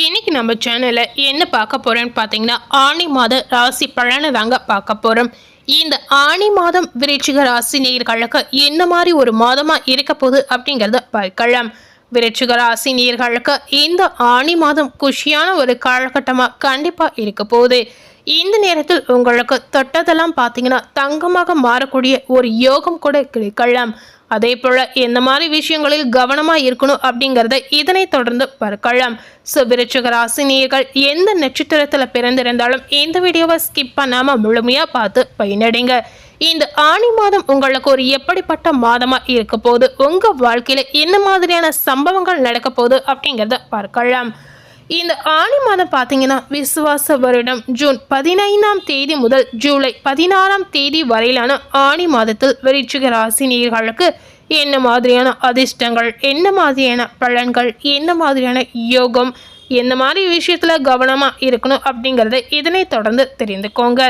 இன்னைக்கு நம்ம சேனலில் என்ன பார்க்க போகிறோன்னு பார்த்தீங்கன்னா ஆணி மாத ராசி பலனை தாங்க பார்க்க போகிறோம் இந்த ஆணி மாதம் விருச்சிக ராசி நேர்களுக்கு என்ன மாதிரி ஒரு மாதமாக இருக்க போகுது அப்படிங்கிறத பார்க்கலாம். விருச்சிக ராசி நேர்களுக்கு இந்த ஆணி மாதம் குஷியான ஒரு காலகட்டமாக கண்டிப்பாக இருக்க போகுது. இந்த நேரத்தில் உங்களுக்கு தொட்டதெல்லாம் பார்த்தீங்கன்னா தங்கமாக மாறக்கூடிய ஒரு யோகம் கூட கிடைக்கலாம். அதே போல எந்த மாதிரி விஷயங்களில் கவனமா இருக்கணும் அப்படிங்கறத இதனை தொடர்ந்து பார்க்கலாம். ஸோ ராசினியர்கள் எந்த நட்சத்திரத்துல பிறந்திருந்தாலும் இந்த வீடியோவை ஸ்கிப் பண்ணாம முழுமையா பார்த்து பயனடைங்க. இந்த ஆணி மாதம் உங்களுக்கு ஒரு எப்படிப்பட்ட மாதமா இருக்க போகுது? உங்க வாழ்க்கையில என்ன மாதிரியான சம்பவங்கள் நடக்க போகுது? அப்படிங்கறத பார்க்கலாம். இந்த ஆணி மாதம் பார்த்தீங்கன்னா விசுவாச வருடம் ஜூன் பதினைந்தாம் தேதி முதல் ஜூலை பதினாறாம் தேதி வரையிலான ஆணி மாதத்தில் விருச்சிக ராசினியர்களுக்கு என்ன மாதிரியான அதிர்ஷ்டங்கள் என்ன மாதிரியான பலன்கள் என்ன மாதிரியான யோகம் எந்த மாதிரி விஷயத்தில் கவனமாக இருக்கணும் அப்படிங்கிறத இதனை தொடர்ந்து தெரிந்துக்கோங்க.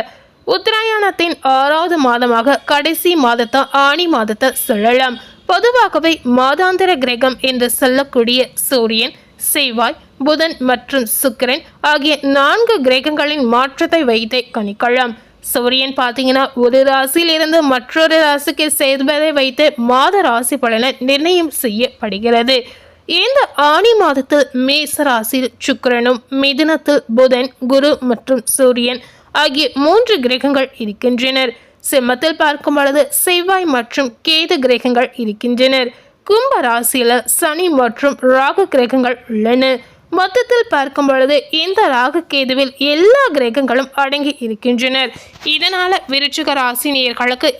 உத்தராயணத்தின் ஆறாவது மாதமாக கடைசி மாதத்தை ஆணி மாதத்தை சொல்லலாம். பொதுவாகவே மாதாந்திர கிரகம் என்று சொல்லக்கூடிய சூரியன் செவ்வாய் புதன் மற்றும் சுக்கிரன் ஆகிய நான்கு கிரகங்களின் மாற்றத்தை வைத்தே கணிக்கலாம். சூரியன் பார்த்தீங்கன்னா ஒரு ராசியிலிருந்து மற்றொரு ராசிக்கு சேர்வதை வைத்து மாத ராசி பலனை நிர்ணயம் செய்யப்படுகிறது. இந்த ஆணி மாதத்தில் மேச ராசியில் சுக்கரனும் மிதுனத்தில் புதன் குரு மற்றும் சூரியன் ஆகிய மூன்று கிரகங்கள் இருக்கின்றனர். சிம்மத்தில் பார்க்கும் பொழுது செவ்வாய் மற்றும் கேது கிரகங்கள் இருக்கின்றனர். கும்ப ராசியில் சனி மற்றும் ராகு கிரகங்கள் உள்ளன. மொத்தத்தில் பார்க்கும் பொழுது இந்த ராகுகேதுவில் எல்லா கிரகங்களும் அடங்கி இருக்கின்றனர். இதனால விருச்சிக ராசி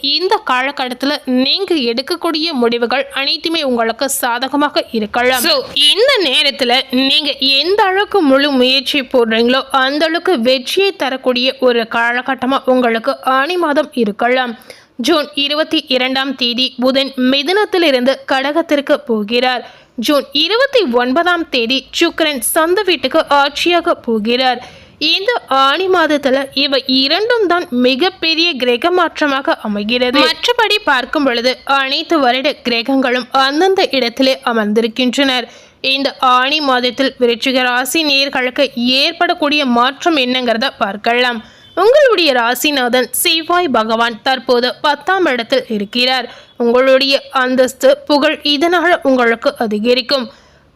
இந்த காலகட்டத்தில் நீங்க எடுக்கக்கூடிய முடிவுகள் அனைத்துமே உங்களுக்கு சாதகமாக இருக்கலாம். இந்த நேரத்தில் நீங்க எந்த அளவுக்கு முழு முயற்சி போடுறீங்களோ அந்த அளவுக்கு வெற்றியை தரக்கூடிய ஒரு காலகட்டமாக உங்களுக்கு ஆணி மாதம் இருக்கலாம். ஜூன் இருபத்தி இரண்டாம் தேதி புதன் மிதுனத்திலிருந்து கடகத்திற்கு போகிறார். ஜூன் இருபத்தி ஒன்பதாம் தேதி சுக்கரன் சொந்த வீட்டுக்கு ஆட்சியாக போகிறார். இந்த ஆணி மாதத்துல இவை இரண்டும் தான் மிகப்பெரிய கிரக மாற்றமாக அமைகிறது. மற்றபடி பார்க்கும் பொழுது அனைத்து வருட கிரகங்களும் அந்தந்த இடத்திலே அமர்ந்திருக்கின்றனர். இந்த ஆணி மாதத்தில் விருச்சிக ராசி நேர்களுக்கு ஏற்படக்கூடிய மாற்றம் என்னங்கிறத பார்க்கலாம். உங்களுடைய ராசிநாதன் செவ்வாய் பகவான் தற்போது பத்தாம் இடத்தில் இருக்கிறார். உங்களுடைய அந்தஸ்து புகழ் இதனால் உங்களுக்கு அதிகரிக்கும்.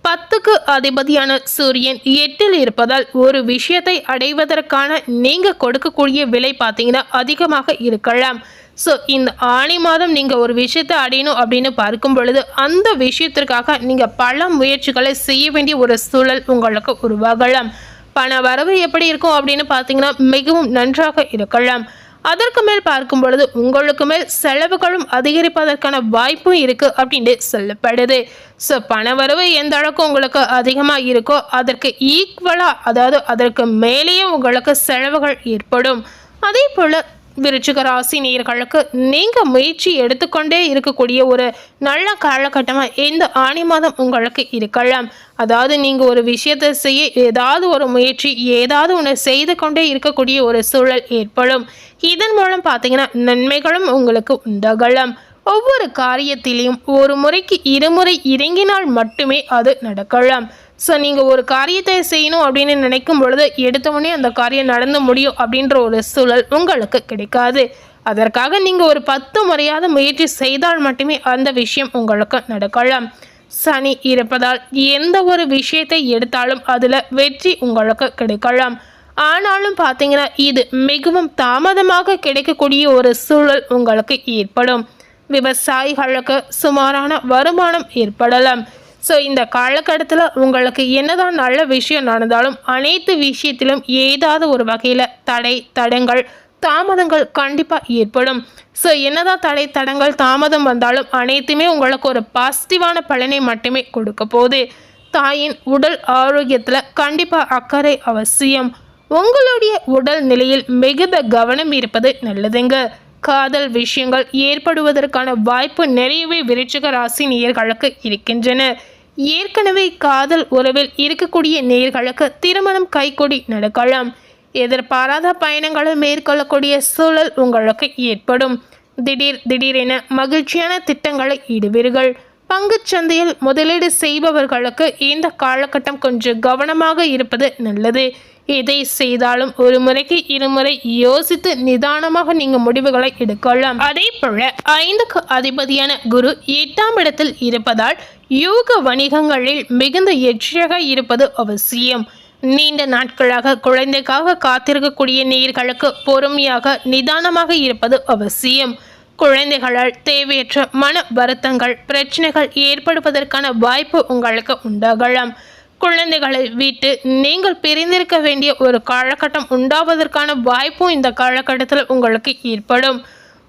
பத்துக்கு அதிபதியான சூரியன் எட்டில் இருப்பதால் ஒரு விஷயத்தை அடைவதற்கான நீங்கள் கொடுக்கக்கூடிய விலை பார்த்தீங்கன்னா அதிகமாக இருக்கலாம். ஸோ இந்த ஆணி மாதம் நீங்கள் ஒரு விஷயத்தை அடையணும் அப்படின்னு பார்க்கும் பொழுது அந்த விஷயத்திற்காக நீங்கள் பல முயற்சிகளை செய்ய வேண்டிய ஒரு சூழல் உங்களுக்கு உருவாகலாம். பண வரவு எப்படி இருக்கும் அப்படின்னு பார்த்தீங்கன்னா மிகவும் நன்றாக இருக்கலாம். அதற்கு மேல் பார்க்கும் பொழுது உங்களுக்கு மேல் செலவுகளும் அதிகரிப்பதற்கான வாய்ப்பும் இருக்குது அப்படின்ட்டு சொல்லப்படுது. ஸோ பண வரவு எந்த அளவுக்கு உங்களுக்கு அதிகமாக இருக்கோ அதற்கு ஈக்குவலாக அதாவது அதற்கு மேலேயே உங்களுக்கு செலவுகள் ஏற்படும். அதே போல் விருச்சிக ராசி நீங்கள் முயற்சி எடுத்துக்கொண்டே இருக்கக்கூடிய ஒரு நல்ல காலகட்டமாக இந்த ஆணி மாதம் உங்களுக்கு இருக்கலாம். அதாவது நீங்கள் ஒரு விஷயத்தை செய்ய ஏதாவது ஒரு முயற்சி ஏதாவது ஒன்று செய்து கொண்டே இருக்கக்கூடிய ஒரு சூழல் ஏற்படும். இதன் மூலம் பார்த்தீங்கன்னா நன்மைகளும் உங்களுக்கு உண்டாகலாம். ஒவ்வொரு காரியத்திலையும் ஒரு முறைக்கு இருமுறை இறங்கினால் மட்டுமே அது நடக்கலாம். ஸோ நீங்கள் ஒரு காரியத்தை செய்யணும் அப்படின்னு நினைக்கும் பொழுது எடுத்தவொடனே அந்த காரியம் நடந்து முடியும் அப்படின்ற ஒரு சூழல் உங்களுக்கு கிடைக்காது. அதற்காக நீங்கள் ஒரு பத்து முறையாவது முயற்சி செய்தால் மட்டுமே அந்த விஷயம் உங்களுக்கு நடக்கலாம். சனி இருப்பதால் எந்த ஒரு விஷயத்தை எடுத்தாலும் அதில் வெற்றி உங்களுக்கு கிடைக்கலாம். ஆனாலும் பார்த்தீங்கன்னா இது மிகவும் தாமதமாக கிடைக்கக்கூடிய ஒரு சூழல் உங்களுக்கு ஏற்படும். விவசாயிகளுக்கு சுமாரான வருமானம் ஏற்படலாம். ஸோ இந்த காலகட்டத்தில் உங்களுக்கு என்னதான் நல்ல விஷயம் நடந்தாலும் அனைத்து விஷயத்திலும் ஏதாவது ஒரு வகையில் தடை தடங்கள் தாமதங்கள் கண்டிப்பாக ஏற்படும். ஸோ என்னதான் தடை தடங்கள் தாமதம் வந்தாலும் அனைத்துமே உங்களுக்கு ஒரு பாசிட்டிவான பலனை மட்டுமே கொடுக்க போகுது. தாயின் உடல் ஆரோக்கியத்தில் கண்டிப்பாக அக்கறை அவசியம். உங்களுடைய உடல் நிலையில் மிகுந்த கவனம் இருப்பது நல்லதுங்க. காதல் விஷயங்கள் ஏற்படுவதற்கான வாய்ப்பு நிறையவே விருச்சிக ராசி நேர்களுக்கு இருக்கின்றன. ஏற்கனவே காதல் உறவில் இருக்கக்கூடிய நேர்களுக்கு திருமணம் கைகூடி நடக்கலாம். எதிர்பாராத பயணங்களை மேற்கொள்ளக்கூடிய சூழல் உங்களுக்கு ஏற்படும். திடீர் திடீரென மகிழ்ச்சியான திட்டங்களை ஈடுவீர்கள் பங்குச் சந்தையில் முதலீடு செய்பவர்களுக்கு இந்த காலகட்டம் கொஞ்சம் கவனமாக இருப்பது நல்லது. எதை செய்தாலும் ஒரு முறைக்கு இருமுறை யோசித்து நிதானமாக நீங்க முடிவுகளை எடுக்கலாம். அதே போல ஐந்துக்கு அதிபதியான குரு எட்டாம் இடத்தில் இருப்பதால் யோக வணிகங்களில் மிகுந்த எச்சரியாக இருப்பது அவசியம். நீண்ட நாட்களாக குழந்தைக்காக காத்திருக்கக்கூடிய நீர்களுக்கு பொறுமையாக நிதானமாக இருப்பது அவசியம். குழந்தைகளால் தேவையற்ற மன வருத்தங்கள் பிரச்சனைகள் ஏற்படுவதற்கான வாய்ப்பு உங்களுக்கு உண்டாகலாம். குழந்தைகளை விட்டு நீங்கள் பிரிந்திருக்க வேண்டிய ஒரு காலகட்டம் உண்டாவதற்கான வாய்ப்பும் இந்த காலகட்டத்தில் உங்களுக்கு ஏற்படும்.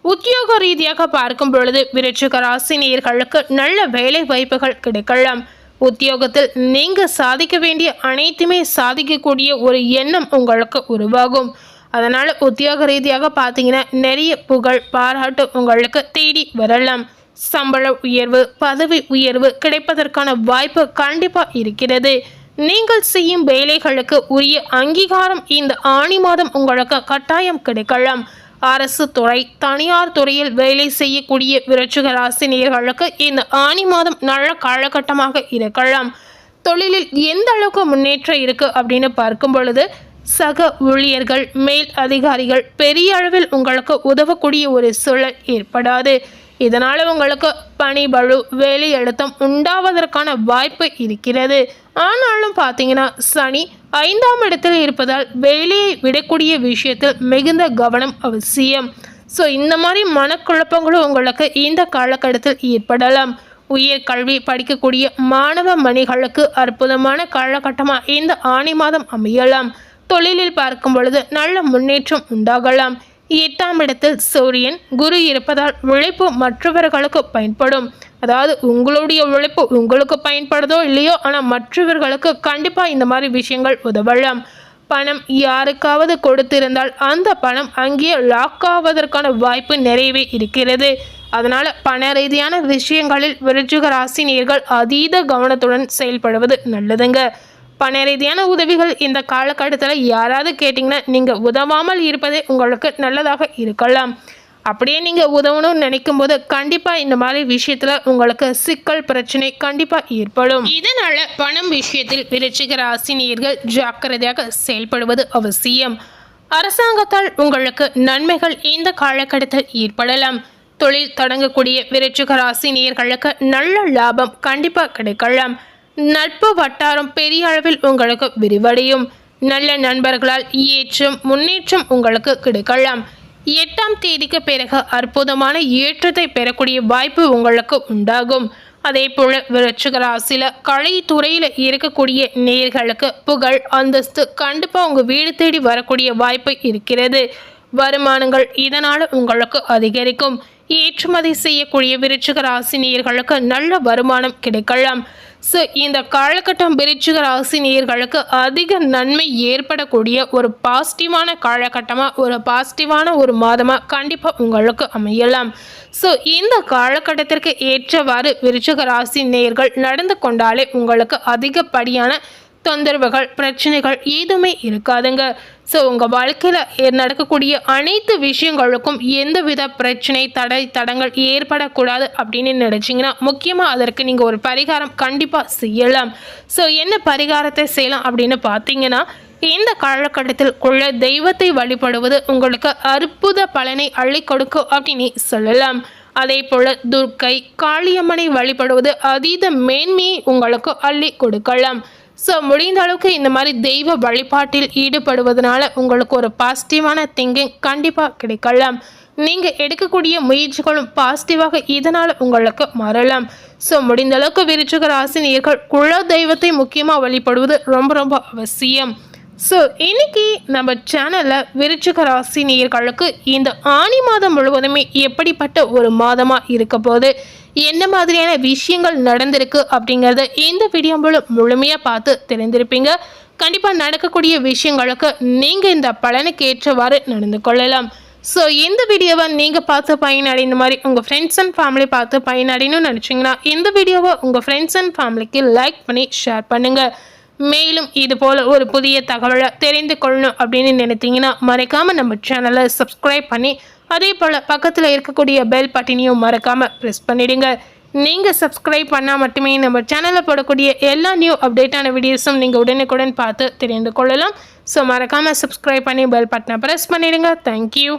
உத்தியோக ரீதியாக பார்க்கும் பொழுது விருச்சிக ராசினியர்களுக்கு நல்ல வேலை வாய்ப்புகள் கிடைக்கலாம். உத்தியோகத்தில் நீங்கள் சாதிக்க வேண்டிய அனைத்துமே சாதிக்கக்கூடிய ஒரு எண்ணம் உங்களுக்கு உருவாகும். அதனால் உத்தியோக ரீதியாக பார்த்தீங்கன்னா நிறைய புகழ் பாராட்டு உங்களுக்கு தேடி வரலாம். சம்பள உயர்வு பதவி உயர்வு கிடைப்பதற்கான வாய்ப்பு கண்டிப்பாக இருக்கிறது. நீங்கள் செய்யும் வேலைகளுக்கு உரிய அங்கீகாரம் இந்த ஆணி மாதம் உங்களுக்கு கட்டாயம் கிடைக்கலாம். அரசு துறை தனியார் துறையில் வேலை செய்யக்கூடிய விரட்சிக ராசினியர்களுக்கு இந்த ஆணி மாதம் நல்ல காலகட்டமாக இருக்கலாம். தொழிலில் எந்த அளவுக்கு முன்னேற்றம் இருக்குது அப்படின்னு பார்க்கும் பொழுது சக ஊழியர்கள் மேல் அதிகாரிகள் பெரிய அளவில் உங்களுக்கு உதவக்கூடிய ஒரு சூழல் ஏற்படாது. இதனால் உங்களுக்கு பனிபழு வேலி அழுத்தம் உண்டாவதற்கான வாய்ப்பு இருக்கிறது. ஆனாலும் பார்த்தீங்கன்னா சனி ஐந்தாம் இடத்தில் இருப்பதால் வேலையை விடக்கூடிய விஷயத்தில் மிகுந்த கவனம் அவசியம். ஸோ இந்த மாதிரி மனக்குழப்பங்களும் உங்களுக்கு இந்த காலகட்டத்தில் ஏற்படலாம். உயர்கல்வி படிக்கக்கூடிய மாணவ மணிகளுக்கு அற்புதமான காலகட்டமாக இந்த ஆணி மாதம் அமையலாம். தொழிலில் பார்க்கும் பொழுது நல்ல முன்னேற்றம் உண்டாகலாம். எட்டாம் இடத்தில் சூரியன் குரு இருப்பதால் உழைப்பு மற்றவர்களுக்கு பயன்படும். அதாவது உங்களுடைய உழைப்பு உங்களுக்கு பயன்படுதோ இல்லையோ ஆனால் மற்றவர்களுக்கு கண்டிப்பாக இந்த மாதிரி விஷயங்கள் உதவலாம். பணம் யாருக்காவது கொடுத்திருந்தால் அந்த பணம் அங்கேயே லாக் ஆவதற்கான வாய்ப்பு நிறையவே இருக்கிறது. அதனால் பண ரீதியான விஷயங்களில் விருச்சிக ராசினியர்கள் அதீத கவனத்துடன் செயல்படுவது நல்லதுங்க. பண ரீதியான உதவிகள் இந்த காலகட்டத்தில் யாராவது கேட்டிங்கன்னா நீங்கள் உதவாமல் இருப்பதே உங்களுக்கு நல்லதாக இருக்கலாம். அப்படியே நீங்கள் உதவணும்னு நினைக்கும் போது கண்டிப்பாக இந்த மாதிரி விஷயத்தில் உங்களுக்கு சிக்கல் பிரச்சனை கண்டிப்பாக ஏற்படும். இதனால் பணம் விஷயத்தில் விருச்சிக ராசினியர்கள் ஜாக்கிரதையாக செயல்படுவது அவசியம். அரசாங்கத்தால் உங்களுக்கு நன்மைகள் இந்த காலகட்டத்தில் ஏற்படலாம். தொழில் தொடங்கக்கூடிய விருச்சிக ராசினியர்களுக்கு நல்ல லாபம் கண்டிப்பாக கிடைக்கலாம். நட்பு வட்டாரம் பெரிய அளவில் உங்களுக்கு விரிவடையும். நல்ல நண்பர்களால் ஏற்றம் முன்னேற்றம் உங்களுக்கு கிடைக்கலாம். எட்டாம் தேதிக்கு பிறகு அற்புதமான ஏற்றத்தை பெறக்கூடிய வாய்ப்பு உங்களுக்கு உண்டாகும். அதே போல விருச்சிக ராசியில் கலைத்துறையில் இருக்கக்கூடிய நேர்களுக்கு புகழ் அந்தஸ்து கண்டிப்பாக உங்கள் வீடு தேடி வரக்கூடிய வாய்ப்பு இருக்கிறது. வருமானங்கள் இதனால் உங்களுக்கு அதிகரிக்கும். ஏற்றுமதி செய்யக்கூடிய விருச்சிக ராசினியர்களுக்கு நல்ல வருமானம் கிடைக்கலாம். ஸோ இந்த காலகட்டம் விருச்சிக ராசினியர்களுக்கு அதிக நன்மை ஏற்படக்கூடிய ஒரு பாசிட்டிவான காலகட்டமாக ஒரு பாசிட்டிவான ஒரு மாதமாக கண்டிப்பாக உங்களுக்கு அமையலாம். ஸோ இந்த காலகட்டத்திற்கு ஏற்றவாறு விருச்சிக ராசி நேர்கள் நடந்து கொண்டாலே உங்களுக்கு அதிகப்படியான தொந்தரவுகள் பிரச்சனைகள் எதுவுமே இருக்காதுங்க. ஸோ உங்கள் வாழ்க்கையில் நடக்கக்கூடிய அனைத்து விஷயங்களுக்கும் எந்தவித பிரச்சனை தடை தடங்கள் ஏற்படக்கூடாது அப்படின்னு நினச்சிங்கன்னா முக்கியமாக அதற்கு நீங்கள் ஒரு பரிகாரம் கண்டிப்பாக செய்யலாம். ஸோ என்ன பரிகாரத்தை செய்யலாம் அப்படின்னு பார்த்தீங்கன்னா இந்த காலகட்டத்தில் உள்ள தெய்வத்தை வழிபடுவது உங்களுக்கு அற்புத பலனை அள்ளி கொடுக்கும் அப்படின்னு சொல்லலாம். அதே போல் துர்க்கை காளியம்மனை வழிபடுவது அதீத மேன்மையை உங்களுக்கு அள்ளி கொடுக்கலாம். ஸோ முடிந்த அளவுக்கு இந்த மாதிரி தெய்வ வழிபாட்டில் ஈடுபடுவதனால உங்களுக்கு ஒரு பாசிட்டிவான திங்கிங் கண்டிப்பாக கிடைக்கலாம் நீங்கள் எடுக்கக்கூடிய முயற்சிகளும் பாசிட்டிவாக இதனால் உங்களுக்கு மாறலாம். ஸோ முடிந்த அளவுக்கு விருச்சிக ராசினியர்கள் குல தெய்வத்தை முக்கியமாக வழிபடுவது ரொம்ப ரொம்ப அவசியம். ஸோ இன்னைக்கு நம்ம சேனலில் விருச்சிக ராசி நேயர்களுக்கு இந்த ஆணி மாதம் முழுவதுமே எப்படிப்பட்ட ஒரு மாதமாக இருக்க போது என்ன மாதிரியான விஷயங்கள் நடந்திருக்கு அப்படிங்கிறத இந்த வீடியோ மூலம் முழுமையாக பார்த்து தெரிந்திருப்பீங்க. கண்டிப்பாக நடக்கக்கூடிய விஷயங்களுக்கு நீங்கள் இந்த பலனுக்கு ஏற்றவாறு நடந்து கொள்ளலாம். ஸோ இந்த வீடியோவை நீங்கள் பார்த்து பயனடைந்த மாதிரி உங்கள் ஃப்ரெண்ட்ஸ் அண்ட் ஃபேமிலி பார்த்து பயனடையணும்னு நினச்சிங்கன்னா இந்த வீடியோவை உங்கள் ஃப்ரெண்ட்ஸ் அண்ட் ஃபேமிலிக்கு லைக் பண்ணி ஷேர் பண்ணுங்கள் மேலும் இது போல் ஒரு புதிய தகவலை தெரிந்து கொள்ளணும் அப்படின்னு நினைத்தீங்கன்னா மறைக்காமல் நம்ம சேனலை சப்ஸ்கிரைப் பண்ணி அதே போல் பக்கத்தில் இருக்கக்கூடிய பெல் பட்டினியும் மறக்காமல் ப்ரெஸ் பண்ணிவிடுங்க நீங்கள் சப்ஸ்கிரைப் பண்ணால் மட்டுமே நம்ம சேனலில் போடக்கூடிய எல்லா நியூ அப்டேட்டான வீடியோஸும் நீங்கள் உடனுக்குடன் பார்த்து தெரிந்து கொள்ளலாம். ஸோ மறக்காமல் சப்ஸ்கிரைப் பண்ணி பெல் பட்டனை ப்ரெஸ் பண்ணிவிடுங்க தேங்க்யூ